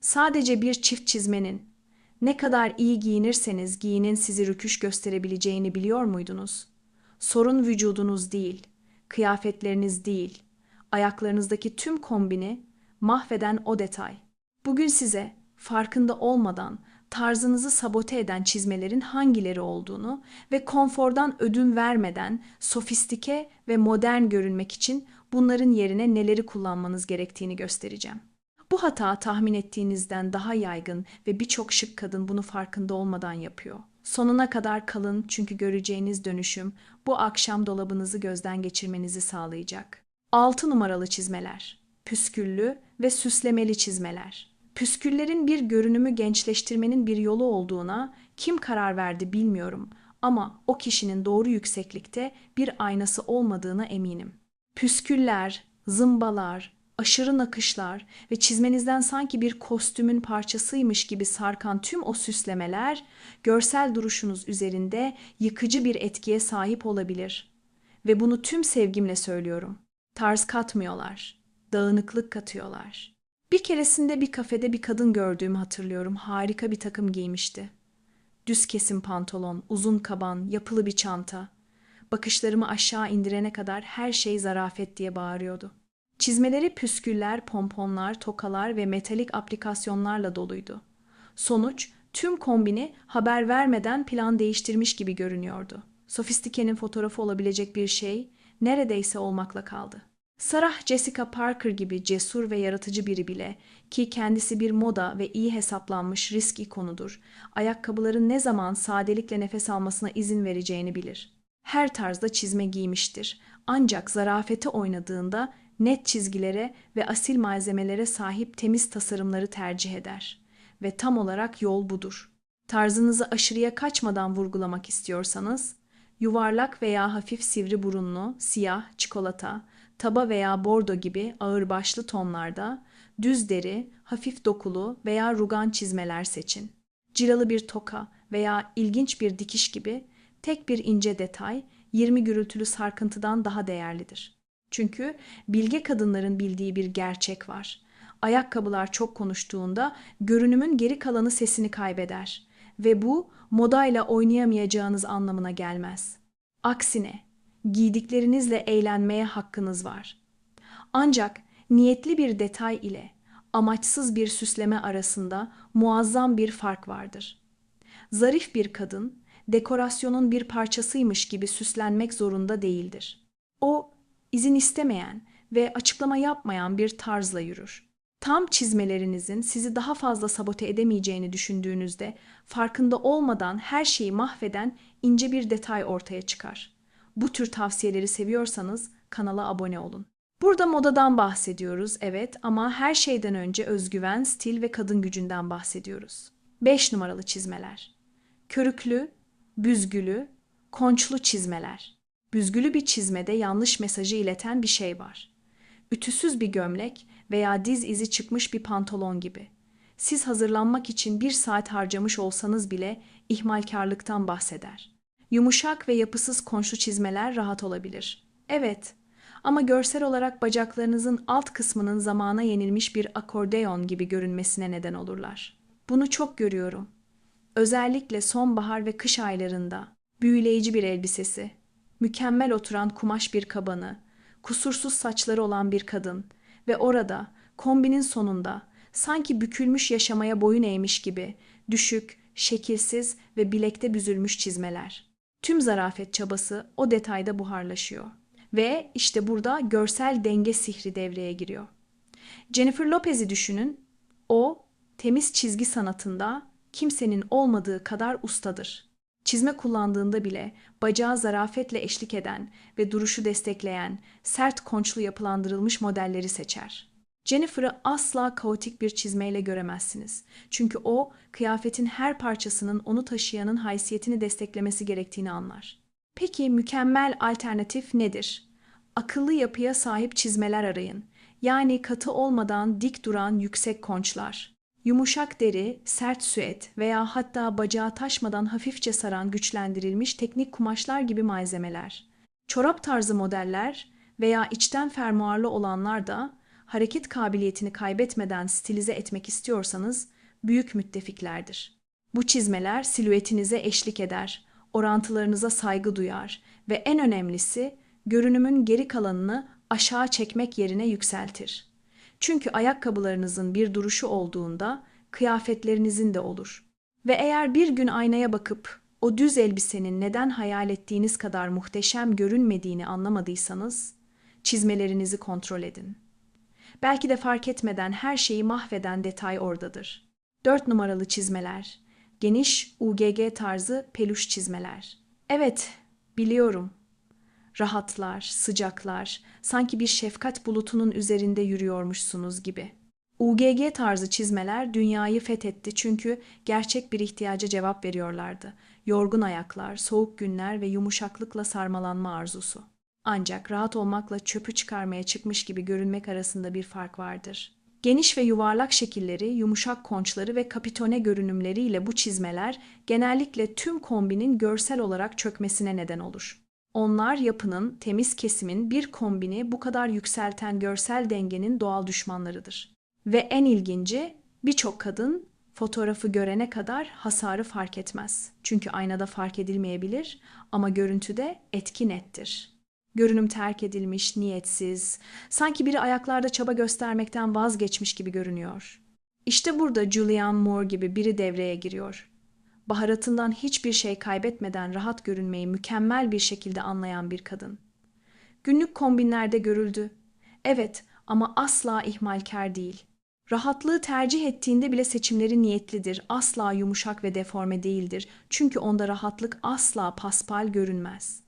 Sadece bir çift çizmenin ne kadar iyi giyinirseniz giyinin sizi rüküş gösterebileceğini biliyor muydunuz? Sorun vücudunuz değil, kıyafetleriniz değil, ayaklarınızdaki tüm kombini mahveden o detay. Bugün size farkında olmadan tarzınızı sabote eden çizmelerin hangileri olduğunu ve konfordan ödün vermeden sofistike ve modern görünmek için bunların yerine neleri kullanmanız gerektiğini göstereceğim. Bu hata tahmin ettiğinizden daha yaygın ve birçok şık kadın bunu farkında olmadan yapıyor. Sonuna kadar kalın çünkü göreceğiniz dönüşüm bu akşam dolabınızı gözden geçirmenizi sağlayacak. 6 numaralı çizmeler. Püsküllü ve süslemeli çizmeler. Püsküllerin bir görünümü gençleştirmenin bir yolu olduğuna kim karar verdi bilmiyorum ama o kişinin doğru yükseklikte bir aynası olmadığına eminim. Püsküller, zımbalar, aşırı nakışlar ve çizmenizden sanki bir kostümün parçasıymış gibi sarkan tüm o süslemeler görsel duruşunuz üzerinde yıkıcı bir etkiye sahip olabilir. Ve bunu tüm sevgimle söylüyorum. Tarz katmıyorlar, dağınıklık katıyorlar. Bir keresinde bir kafede bir kadın gördüğümü hatırlıyorum. Harika bir takım giymişti. Düz kesim pantolon, uzun kaban, yapılı bir çanta. Bakışlarımı aşağı indirene kadar her şey zarafet diye bağırıyordu. Çizmeleri püsküller, pomponlar, tokalar ve metalik aplikasyonlarla doluydu. Sonuç tüm kombini haber vermeden plan değiştirmiş gibi görünüyordu. Sofistikenin fotoğrafı olabilecek bir şey neredeyse olmakla kaldı. Sarah Jessica Parker gibi cesur ve yaratıcı biri bile ki kendisi bir moda ve iyi hesaplanmış risk ikonudur, ayakkabıların ne zaman sadelikle nefes almasına izin vereceğini bilir. Her tarzda çizme giymiştir. Ancak zarafete oynadığında net çizgilere ve asil malzemelere sahip temiz tasarımları tercih eder. Ve tam olarak yol budur. Tarzınızı aşırıya kaçmadan vurgulamak istiyorsanız, yuvarlak veya hafif sivri burunlu, siyah, çikolata, taba veya bordo gibi ağırbaşlı tonlarda, düz deri, hafif dokulu veya rugan çizmeler seçin. Cilalı bir toka veya ilginç bir dikiş gibi tek bir ince detay 20 gürültülü sarkıntıdan daha değerlidir. Çünkü bilge kadınların bildiği bir gerçek var. Ayakkabılar çok konuştuğunda görünümün geri kalanı sesini kaybeder ve bu modayla oynayamayacağınız anlamına gelmez. Aksine giydiklerinizle eğlenmeye hakkınız var. Ancak niyetli bir detay ile amaçsız bir süsleme arasında muazzam bir fark vardır. Zarif bir kadın dekorasyonun bir parçasıymış gibi süslenmek zorunda değildir. O izin istemeyen ve açıklama yapmayan bir tarzla yürür. Tam çizmelerinizin sizi daha fazla sabote edemeyeceğini düşündüğünüzde farkında olmadan her şeyi mahveden ince bir detay ortaya çıkar. Bu tür tavsiyeleri seviyorsanız kanala abone olun. Burada modadan bahsediyoruz evet ama her şeyden önce özgüven, stil ve kadın gücünden bahsediyoruz. 5 numaralı çizmeler. Körüklü, büzgülü, konçlu çizmeler. Büzgülü bir çizmede yanlış mesajı ileten bir şey var. Ütüsüz bir gömlek veya diz izi çıkmış bir pantolon gibi. Siz hazırlanmak için bir saat harcamış olsanız bile ihmalkarlıktan bahseder. Yumuşak ve yapısız konçlu çizmeler rahat olabilir. Evet, ama görsel olarak bacaklarınızın alt kısmının zamana yenilmiş bir akordeon gibi görünmesine neden olurlar. Bunu çok görüyorum. Özellikle sonbahar ve kış aylarında büyüleyici bir elbisesi, mükemmel oturan kumaş bir kabanı, kusursuz saçları olan bir kadın ve orada kombinin sonunda sanki bükülmüş yaşamaya boyun eğmiş gibi düşük, şekilsiz ve bilekte büzülmüş çizmeler. Tüm zarafet çabası o detayda buharlaşıyor. Ve işte burada görsel denge sihri devreye giriyor. Jennifer Lopez'i düşünün. O temiz çizgi sanatında kimsenin olmadığı kadar ustadır. Çizme kullandığında bile bacağı zarafetle eşlik eden ve duruşu destekleyen sert konçlu yapılandırılmış modelleri seçer. Jennifer'ı asla kaotik bir çizmeyle göremezsiniz. Çünkü o kıyafetin her parçasının onu taşıyanın haysiyetini desteklemesi gerektiğini anlar. Peki mükemmel alternatif nedir? Akıllı yapıya sahip çizmeler arayın. Yani katı olmadan dik duran yüksek konçlar. Yumuşak deri, sert süet veya hatta bacağı taşmadan hafifçe saran güçlendirilmiş teknik kumaşlar gibi malzemeler. Çorap tarzı modeller veya içten fermuarlı olanlar da hareket kabiliyetini kaybetmeden stilize etmek istiyorsanız büyük müttefiklerdir. Bu çizmeler silüetinize eşlik eder, orantılarınıza saygı duyar ve en önemlisi görünümün geri kalanını aşağı çekmek yerine yükseltir. Çünkü ayakkabılarınızın bir duruşu olduğunda kıyafetlerinizin de olur. Ve eğer bir gün aynaya bakıp o düz elbisenin neden hayal ettiğiniz kadar muhteşem görünmediğini anlamadıysanız, çizmelerinizi kontrol edin. Belki de fark etmeden her şeyi mahveden detay oradadır. 4 numaralı çizmeler. Geniş UGG tarzı peluş çizmeler. Evet, biliyorum. Rahatlar, sıcaklar, sanki bir şefkat bulutunun üzerinde yürüyormuşsunuz gibi. UGG tarzı çizmeler dünyayı fethetti çünkü gerçek bir ihtiyaca cevap veriyorlardı. Yorgun ayaklar, soğuk günler ve yumuşaklıkla sarmalanma arzusu. Ancak rahat olmakla çöpü çıkarmaya çıkmış gibi görünmek arasında bir fark vardır. Geniş ve yuvarlak şekilleri, yumuşak konçları ve kapitone görünümleriyle bu çizmeler genellikle tüm kombinin görsel olarak çökmesine neden olur. Onlar yapının, temiz kesimin bir kombini bu kadar yükselten görsel dengenin doğal düşmanlarıdır. Ve en ilginci birçok kadın fotoğrafı görene kadar hasarı fark etmez. Çünkü aynada fark edilmeyebilir ama görüntüde etki nettir. Görünüm terk edilmiş, niyetsiz, sanki biri ayaklarda çaba göstermekten vazgeçmiş gibi görünüyor. İşte burada Julianne Moore gibi biri devreye giriyor. Baharatından hiçbir şey kaybetmeden rahat görünmeyi mükemmel bir şekilde anlayan bir kadın. Günlük kombinlerde görüldü. Evet ama asla ihmalkar değil. Rahatlığı tercih ettiğinde bile seçimleri niyetlidir. Asla yumuşak ve deforme değildir. Çünkü onda rahatlık asla paspal görünmez.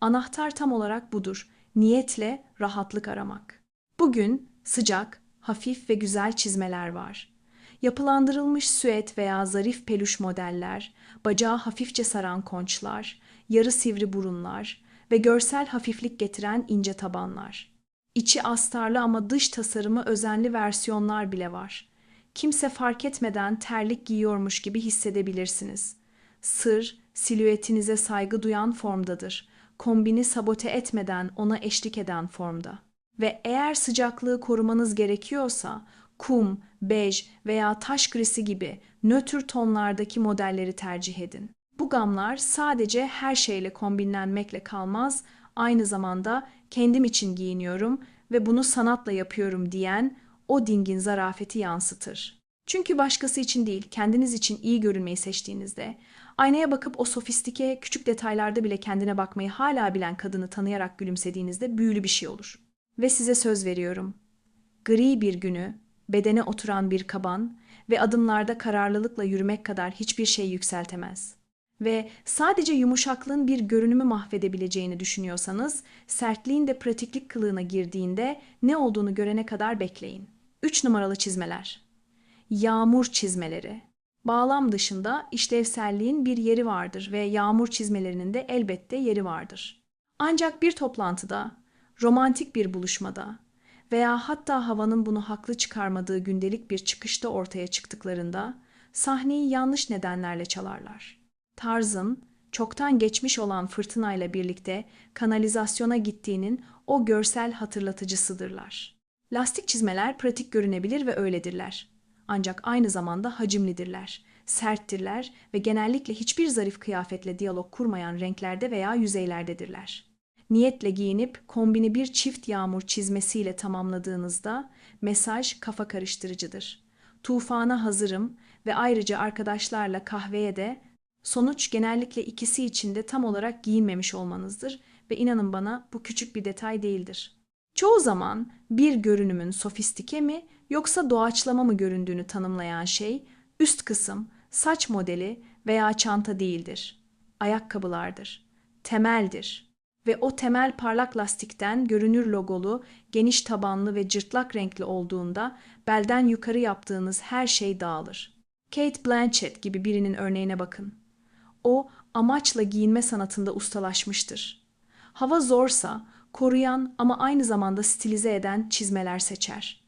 Anahtar tam olarak budur. Niyetle rahatlık aramak. Bugün sıcak, hafif ve güzel çizmeler var. Yapılandırılmış süet veya zarif peluş modeller, bacağı hafifçe saran konçlar, yarı sivri burunlar ve görsel hafiflik getiren ince tabanlar. İçi astarlı ama dış tasarımı özenli versiyonlar bile var. Kimse fark etmeden terlik giyiyormuş gibi hissedebilirsiniz. Sır, silüetinize saygı duyan formdadır. Kombini sabote etmeden ona eşlik eden formda. Ve eğer sıcaklığı korumanız gerekiyorsa kum, bej veya taş grisi gibi nötr tonlardaki modelleri tercih edin. Bu gamlar sadece her şeyle kombinlenmekle kalmaz, aynı zamanda kendim için giyiniyorum ve bunu sanatla yapıyorum diyen o dingin zarafeti yansıtır. Çünkü başkası için değil, kendiniz için iyi görünmeyi seçtiğinizde, aynaya bakıp o sofistike küçük detaylarda bile kendine bakmayı hala bilen kadını tanıyarak gülümsediğinizde büyülü bir şey olur. Ve size söz veriyorum. Gri bir günü, bedene oturan bir kaban ve adımlarda kararlılıkla yürümek kadar hiçbir şey yükseltemez ve sadece yumuşaklığın bir görünümü mahvedebileceğini düşünüyorsanız, sertliğin de pratiklik kılığına girdiğinde ne olduğunu görene kadar bekleyin. 3 numaralı çizmeler. Yağmur çizmeleri. Bağlam dışında işlevselliğin bir yeri vardır ve yağmur çizmelerinin de elbette yeri vardır. Ancak bir toplantıda, romantik bir buluşmada veya hatta havanın bunu haklı çıkarmadığı gündelik bir çıkışta ortaya çıktıklarında sahneyi yanlış nedenlerle çalarlar. Tarzın çoktan geçmiş olan fırtınayla birlikte kanalizasyona gittiğinin o görsel hatırlatıcısıdırlar. Lastik çizmeler pratik görünebilir ve öyledirler. Ancak aynı zamanda hacimlidirler, serttirler ve genellikle hiçbir zarif kıyafetle diyalog kurmayan renklerde veya yüzeylerdedirler. Niyetle giyinip kombini bir çift yağmur çizmesiyle tamamladığınızda mesaj kafa karıştırıcıdır. Tufana hazırım ve ayrıca arkadaşlarla kahveye de Sonuç genellikle ikisi için de tam olarak giyinmemiş olmanızdır ve inanın bana bu küçük bir detay değildir. Çoğu zaman bir görünümün sofistike mi yoksa doğaçlama mı göründüğünü tanımlayan şey üst kısım, saç modeli veya çanta değildir. Ayakkabılardır. Temeldir. Ve o temel parlak lastikten görünür logolu, geniş tabanlı ve cırtlak renkli olduğunda belden yukarı yaptığınız her şey dağılır. Kate Blanchett gibi birinin örneğine bakın. O amaçla giyinme sanatında ustalaşmıştır. Hava zorsa koruyan ama aynı zamanda stilize eden çizmeler seçer.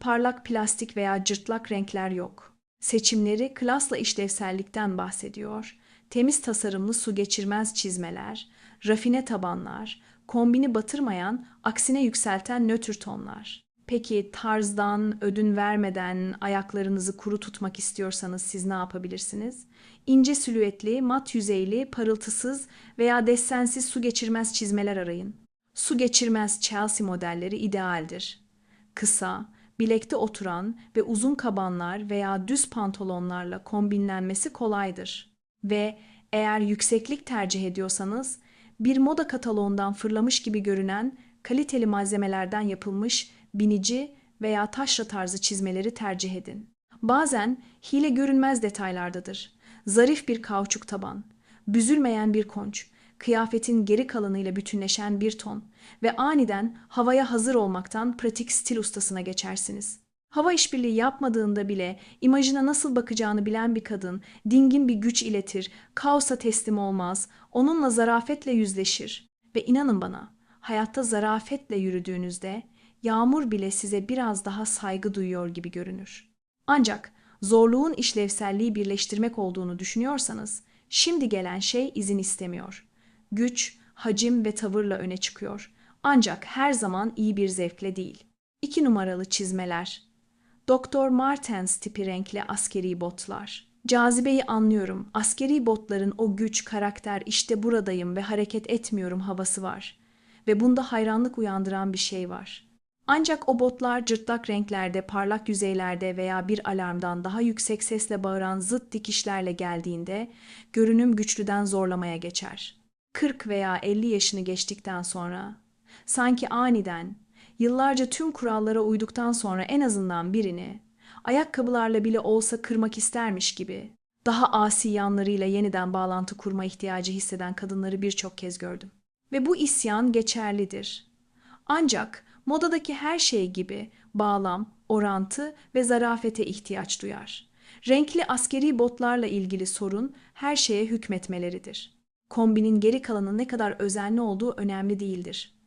Parlak plastik veya cırtlak renkler yok. Seçimleri klasla işlevsellikten bahsediyor. Temiz tasarımlı su geçirmez çizmeler, rafine tabanlar, kombini batırmayan, aksine yükselten nötr tonlar. Peki tarzdan ödün vermeden ayaklarınızı kuru tutmak istiyorsanız siz ne yapabilirsiniz? İnce silüetli, mat yüzeyli, parıltısız veya desensiz su geçirmez çizmeler arayın. Su geçirmez Chelsea modelleri idealdir. Kısa, bilekte oturan ve uzun kabanlar veya düz pantolonlarla kombinlenmesi kolaydır. Ve eğer yükseklik tercih ediyorsanız bir moda kataloğundan fırlamış gibi görünen kaliteli malzemelerden yapılmış binici veya taşra tarzı çizmeleri tercih edin. Bazen hile görünmez detaylardadır. Zarif bir kauçuk taban, büzülmeyen bir konç, kıyafetin geri kalanıyla bütünleşen bir ton ve aniden havaya hazır olmaktan pratik stil ustasına geçersiniz. Hava işbirliği yapmadığında bile imajına nasıl bakacağını bilen bir kadın dingin bir güç iletir, kaosa teslim olmaz, onunla zarafetle yüzleşir. Ve inanın bana, hayatta zarafetle yürüdüğünüzde yağmur bile size biraz daha saygı duyuyor gibi görünür. Ancak zorluğun işlevselliği birleştirmek olduğunu düşünüyorsanız, şimdi gelen şey izin istemiyor. Güç, hacim ve tavırla öne çıkıyor. Ancak her zaman iyi bir zevkle değil. İki numaralı çizmeler. Doktor Martens tipi renkli askeri botlar. Cazibeyi anlıyorum. Askeri botların o güç, karakter, işte buradayım ve hareket etmiyorum havası var. Ve bunda hayranlık uyandıran bir şey var. Ancak o botlar cırtlak renklerde, parlak yüzeylerde veya bir alarmdan daha yüksek sesle bağıran zıt dikişlerle geldiğinde görünüm güçlüden zorlamaya geçer. 40 veya 50 yaşını geçtikten sonra sanki aniden yıllarca tüm kurallara uyduktan sonra en azından birini ayakkabılarla bile olsa kırmak istermiş gibi daha asi yanlarıyla yeniden bağlantı kurma ihtiyacı hisseden kadınları birçok kez gördüm. Ve bu isyan geçerlidir. Ancak modadaki her şey gibi bağlam, orantı ve zarafete ihtiyaç duyar. Renkli askeri botlarla ilgili sorun her şeye hükmetmeleridir. Kombinin geri kalanı ne kadar özenli olduğu önemli değildir.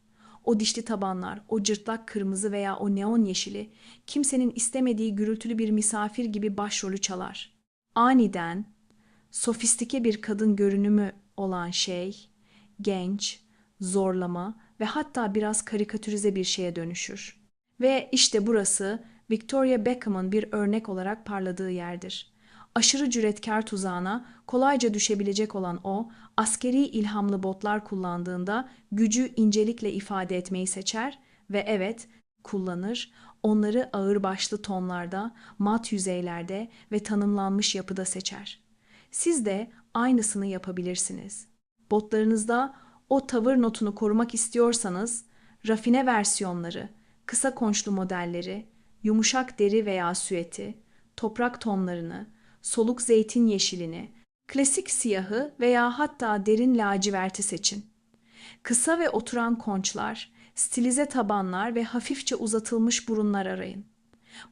O dişli tabanlar, o cırtlak kırmızı veya o neon yeşili kimsenin istemediği gürültülü bir misafir gibi başrolü çalar. Aniden sofistike bir kadın görünümü olan şey genç, zorlama ve hatta biraz karikatürize bir şeye dönüşür. Ve işte burası Victoria Beckham'ın bir örnek olarak parladığı yerdir. Aşırı cüretkar tuzağına kolayca düşebilecek olan o, askeri ilhamlı botlar kullandığında gücü incelikle ifade etmeyi seçer ve evet, kullanır, onları ağırbaşlı tonlarda, mat yüzeylerde ve tanımlanmış yapıda seçer. Siz de aynısını yapabilirsiniz. Botlarınızda o tavır notunu korumak istiyorsanız rafine versiyonları, kısa konçlu modelleri, yumuşak deri veya süeti, toprak tonlarını, soluk zeytin yeşilini, klasik siyahı veya hatta derin laciverti seçin. Kısa ve oturan konçlar, stilize tabanlar ve hafifçe uzatılmış burunlar arayın.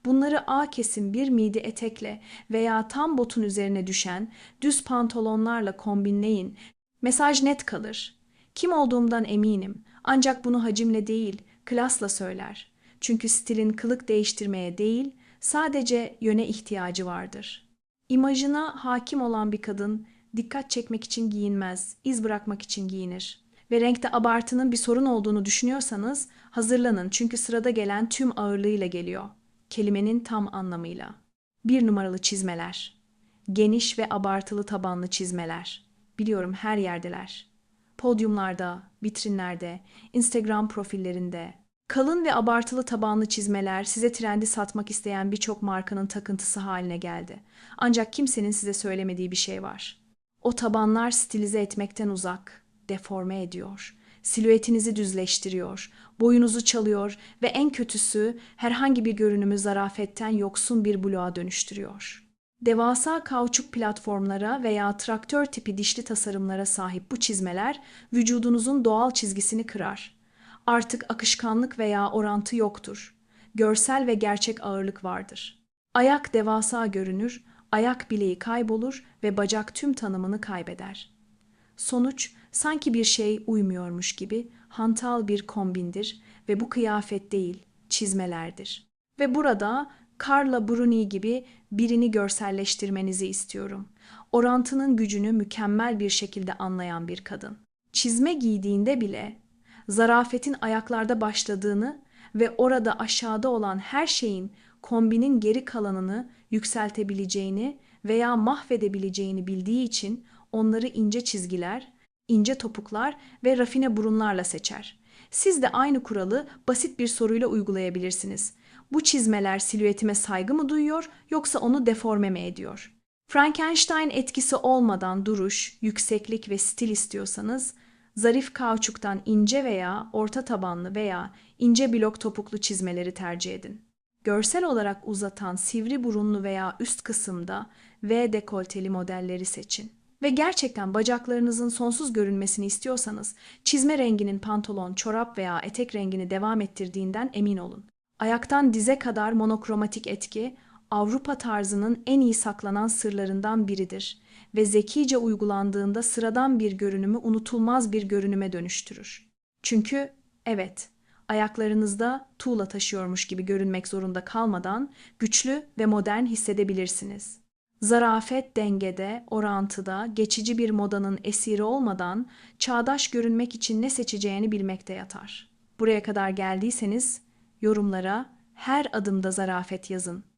Bunları A kesim bir midi etekle veya tam botun üzerine düşen düz pantolonlarla kombinleyin. Mesaj net kalır. Kim olduğumdan eminim. Ancak bunu hacimle değil, klasla söyler. Çünkü stilin kılık değiştirmeye değil, sadece yöne ihtiyacı vardır. İmajına hakim olan bir kadın dikkat çekmek için giyinmez, iz bırakmak için giyinir. Ve renkte abartının bir sorun olduğunu düşünüyorsanız hazırlanın çünkü sırada gelen tüm ağırlığıyla geliyor. Kelimenin tam anlamıyla. Bir numaralı çizmeler. Geniş ve abartılı tabanlı çizmeler. Biliyorum her yerdeler podyumlarda, vitrinlerde, Instagram profillerinde. Kalın ve abartılı tabanlı çizmeler size trendi satmak isteyen birçok markanın takıntısı haline geldi. Ancak kimsenin size söylemediği bir şey var. O tabanlar stilize etmekten uzak, deforme ediyor. Silüetinizi düzleştiriyor, boyunuzu çalıyor ve en kötüsü herhangi bir görünümü zarafetten yoksun bir bloğa dönüştürüyor.'' Devasa kauçuk platformlara veya traktör tipi dişli tasarımlara sahip bu çizmeler vücudunuzun doğal çizgisini kırar. Artık akışkanlık veya orantı yoktur. Görsel ve gerçek ağırlık vardır. Ayak devasa görünür, ayak bileği kaybolur ve bacak tüm tanımını kaybeder. Sonuç sanki bir şey uymuyormuş gibi hantal bir kombindir ve bu kıyafet değil, çizmelerdir. Ve burada Carla Bruni gibi birini görselleştirmenizi istiyorum. Orantının gücünü mükemmel bir şekilde anlayan bir kadın. Çizme giydiğinde bile zarafetin ayaklarda başladığını ve orada aşağıda olan her şeyin kombinin geri kalanını yükseltebileceğini veya mahvedebileceğini bildiği için onları ince çizgiler, ince topuklar ve rafine burunlarla seçer. Siz de aynı kuralı basit bir soruyla uygulayabilirsiniz. Bu çizmeler silüetime saygı mı duyuyor yoksa onu deforme mi ediyor? Frankenstein etkisi olmadan duruş, yükseklik ve stil istiyorsanız, zarif kauçuktan ince veya orta tabanlı veya ince blok topuklu çizmeleri tercih edin. Görsel olarak uzatan sivri burunlu veya üst kısımda V dekolteli modelleri seçin. Ve gerçekten bacaklarınızın sonsuz görünmesini istiyorsanız çizme renginin pantolon, çorap veya etek rengini devam ettirdiğinden emin olun. Ayaktan dize kadar monokromatik etki Avrupa tarzının en iyi saklanan sırlarından biridir ve zekice uygulandığında sıradan bir görünümü unutulmaz bir görünüme dönüştürür. Çünkü evet, ayaklarınızda tuğla taşıyormuş gibi görünmek zorunda kalmadan güçlü ve modern hissedebilirsiniz. Zarafet dengede, orantıda, geçici bir modanın esiri olmadan çağdaş görünmek için ne seçeceğini bilmekte yatar. Buraya kadar geldiyseniz yorumlara her adımda zarafet yazın.